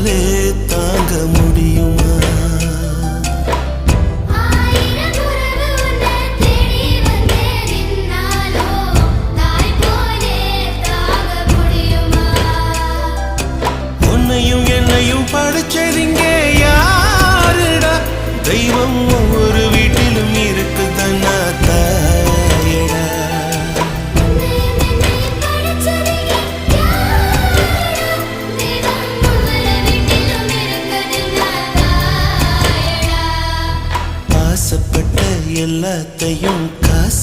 போலே தாங்க முடியுமா? உன்னையும் என்னையும் படைச்சதிங்க யாருடா? தெய்வம் ஒவ்வொரு வீட்டில் ஆசைப்பட்ட எல்லாத்தையும் காசி